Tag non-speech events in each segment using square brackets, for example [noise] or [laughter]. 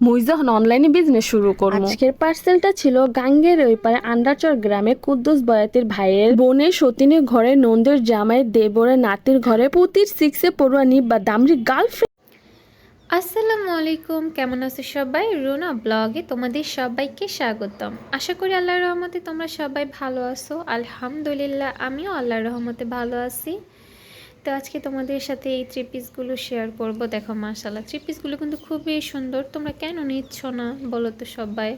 মুই যখন অনলাইনে বিজনেস শুরু করব আজকের পার্সেলটা ছিল গাঙ্গের ওই পারে আন্ডারচর গ্রামে কুদ্দুস বয়াতির ভাইয়ের বোনের সতীনের ঘরে নন্দের জামাই দেবরের নাতির ঘরে পুতির সিক্সে পড়ুয়া বা দামরি গার্লফ্রেন্ড আসসালামু আলাইকুম কেমন আছো সবাই? রুনা ব্লগে তোমাদের সবাইকে স্বাগতম। আশা করি আল্লাহর রহমতে তোমরা সবাই ভালো আছো। আলহামদুলিল্লাহ আমিও আল্লাহর রহমতে ভালো আছি। তো আজকে তোমাদের সাথে এই থ্রি পিসগুলো শেয়ার করব। দেখো মাশাল্লাহ থ্রি পিসগুলো কিন্তু খুবই সুন্দর। তোমরা কেন নিচ্ছ না, বলো তো সবাই?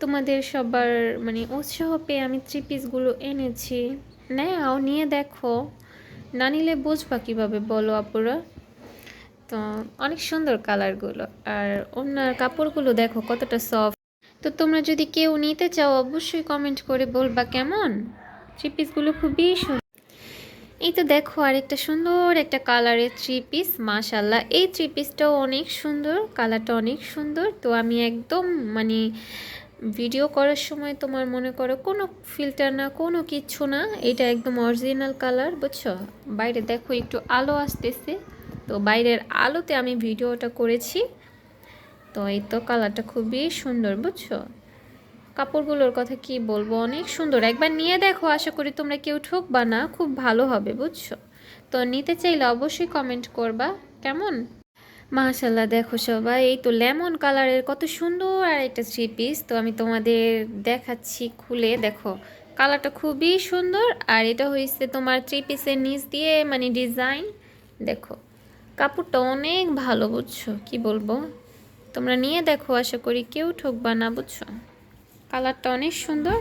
তোমাদের সবার মানে উৎসাহ পেয়ে আমি থ্রি পিসগুলো এনেছি। নাও, নিয়ে দেখো। না নিলে বুঝবা কীভাবে, বলো আপুরা। তো অনেক সুন্দর কালারগুলো আর ওনার কাপড়গুলো দেখো, কতটা সফট তো তোমরা যদি কেউ নিতে চাও, অবশ্যই কমেন্ট করে বলবা কেমন? থ্রি পিসগুলো খুবই সুন্দর এই তো দেখো আরেকটা সুন্দর একটা কালারের থ্রি পিস মাশাল্লাহ এই থ্রি পিসটাও অনেক সুন্দর কালারটা অনেক সুন্দর। তো আমি একদম মানে ভিডিও করার সময় তোমার মনে করো কোনো ফিল্টার না, কোনো কিচ্ছু না, এটা একদম অরিজিনাল কালার বুঝছ? বাইরে দেখো একটু আলো আসতেছে। তো বাইরের আলোতে আমি ভিডিওটা করেছি। তো এই তো কালারটা খুবই সুন্দর, বুঝছ? কাপড়গুলোর কথা কি বলব? অনেক সুন্দর। একবার নিয়ে দেখো, আশা করি তোমরা কেউ ঠকবা না, খুব ভালো হবে, বুঝছ? তো নিতে চাইলে অবশ্যই কমেন্ট করবা, কেমন? মাশাল্লাহ দেখো সবাই, এই তো লেমন কালারের কত সুন্দর আর একটা থ্রি পিস তো আমি তোমাদের দেখাচ্ছি খুলে, দেখো। কালারটা খুবই সুন্দর, আর এটা হয়েছে তোমার থ্রি পিসের নিচ দিয়ে মানে ডিজাইন দেখো। কাপড়টা অনেক ভালো, বুঝছ? কি বলব? তোমরা নিয়ে দেখো, আশা করি কেউ ঠকবা না, বুঝছ? কালারটা অনেক সুন্দর।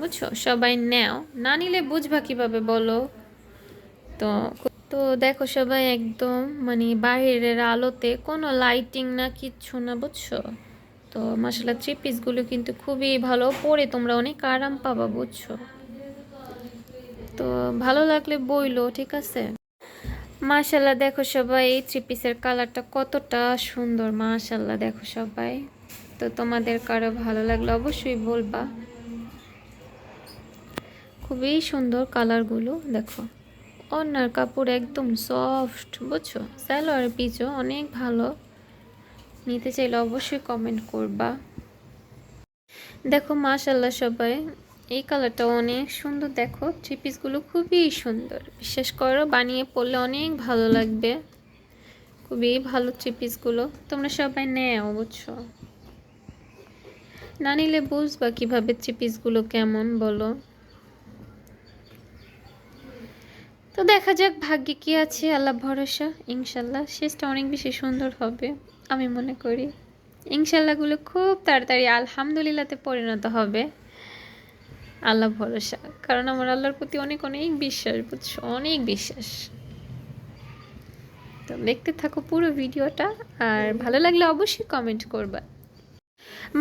বুঝছ? সবাই নেও। না নিলে বুঝবা কীভাবে বলো? তো তো দেখো সবাই একদম মানে বাইরের আলোতে কোনো লাইটিং না কিচ্ছু না, বুঝছ? তো মশলা থ্রি পিসগুলো কিন্তু খুবই ভালো। পরে তোমরা অনেক আরাম পাবা, বুঝছ? তো ভালো লাগলে বইলো, ঠিক আছে? মাশাল্লাহ দেখো সবাই এই থ্রি পিসের কালারটা কতটা সুন্দর মাশাল্লাহ দেখো সবাই। তো তোমাদের কারও ভালো লাগলে অবশ্যই বলবা। খুবই সুন্দর কালারগুলো দেখো। অন্যার কাপড় একদম সফট বুঝছ? স্যালোয়ার পিচও অনেক ভালো। নিতে চাইলে অবশ্যই কমেন্ট করবা। দেখো মাশাল্লাহ সবাই, এই কালারটা অনেক সুন্দর। দেখো থ্রি পিসগুলো খুবই সুন্দর। বিশেষ করো, বানিয়ে পরলে অনেক ভালো লাগবে। খুবই ভালো থ্রি পিসগুলো তোমরা সবাই নেও, বুঝছ? না নিলে বুঝবা কীভাবে চিপিসগুলো কেমন, বলো। তো দেখা যাক ভাগ্যে কি আছে, আল্লাহ ভরসা, ইনশাল্লাহ। শেষটা অনেক বেশি সুন্দর হবে, আমি মনে করি। ইনশাল্লাহগুলো খুব তাড়াতাড়ি আলহামদুলিল্লাহতে পরিণত হবে। আল্লাহ ভরসা, কারণ আমার আল্লাহর প্রতি অনেক অনেক বিশ্বাস, বুঝছ? অনেক বিশ্বাস। তো দেখতে থাকো পুরো ভিডিওটা, আর ভালো লাগলে অবশ্যই কমেন্ট করবা।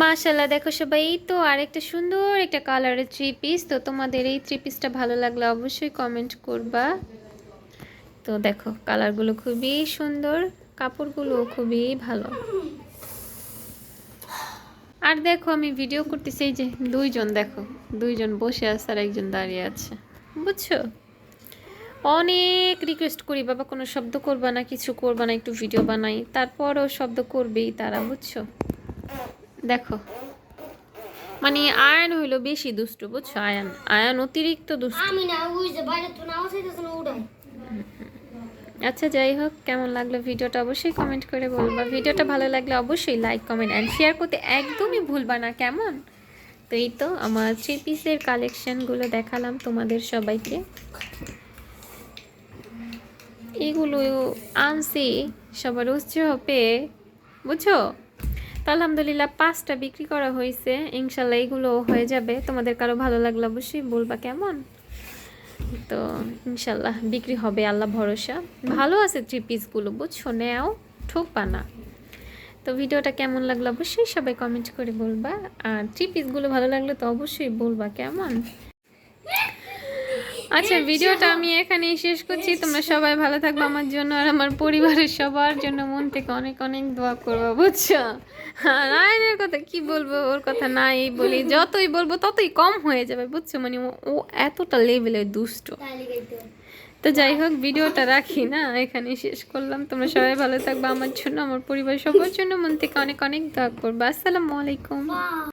মাশাল্লাহ দেখো সবাই, এই তো আরেকটা সুন্দর একটা কালারের থ্রি পিস তো তোমাদের এই থ্রি পিসটা ভালো লাগলে অবশ্যই কমেন্ট করবা। তো দেখো কালারগুলো খুবই সুন্দর কাপড়গুলো খুবই ভালো। আর দেখো, আমি ভিডিও করতেছি, এই যে দুইজন, দেখো, দুইজন বসে আছে আর একজন দাঁড়িয়ে আছে। বুঝছ? অনেক রিকোয়েস্ট করি, বাবা কোনো শব্দ করবা না, কিছু করবা না, একটু ভিডিও বানাই, তারপরও শব্দ করবেই তারা, বুঝছ? দেখো। মানে আয়ান হইল বেশি দুষ্ট বুঝছ? আয়ান আয়ান অতিরিক্ত দুষ্ট। আমি না ওই যে বাইরে তো নাও চাইতেছে না উড়াই। আচ্ছা যাই হোক কেমন লাগল ভিডিওটা অবশ্যই কমেন্ট করে বলবা। ভিডিওটা ভালো লাগলে অবশ্যই লাইক কমেন্ট অ্যান্ড শেয়ার করতে একদমই ভুলবা না কেমন? তো এই তো আমার থ্রি পিসের কালেকশানগুলো দেখালাম তোমাদের সবাইকে। এগুলো আনছি সবার উৎসাহ পেয়ে বুঝছ? আলহামদুলিল্লাহ পাঁচটা বিক্রি করা হয়েছে। ইনশাল্লাহ এগুলো হয়ে যাবে। তোমাদের কারও ভালো লাগলে অবশ্যই বলবা কেমন? তো ইনশাল্লাহ বিক্রি হবে, আল্লাহ ভরসা। ভালো আছে থ্রি পিসগুলো বুঝছ? নেও, ঠোকবা না। তো ভিডিওটা কেমন লাগল অবশ্যই সবাই কমেন্ট করে বলবা। আর থ্রি পিসগুলো ভালো লাগলে তো অবশ্যই বলবা, কেমন? আচ্ছা ভিডিওটা আমি এখানেই শেষ করছি। তোমরা সবাই ভালো থাকবে আমার জন্য আর আমার পরিবারের সবার জন্য। মন থেকে অনেক অনেক দোয়া করব বুঝছ? আর আয়নের কথা কি বলব? ওর কথা নাই বলি। [laughs] যতই বলব ততই কম হয়ে যাবে বুঝছ? মানে ও- ও এতটা লেভেলের দুষ্ট। তো যাই হোক ভিডিওটা রাখি না? এখানে শেষ করলাম। তোমরা সবাই ভালো থাকবে আমার জন্য আমার পরিবার সবার জন্য। মন থেকে অনেক অনেক দোয়া করব। আসসালামু আলাইকুম।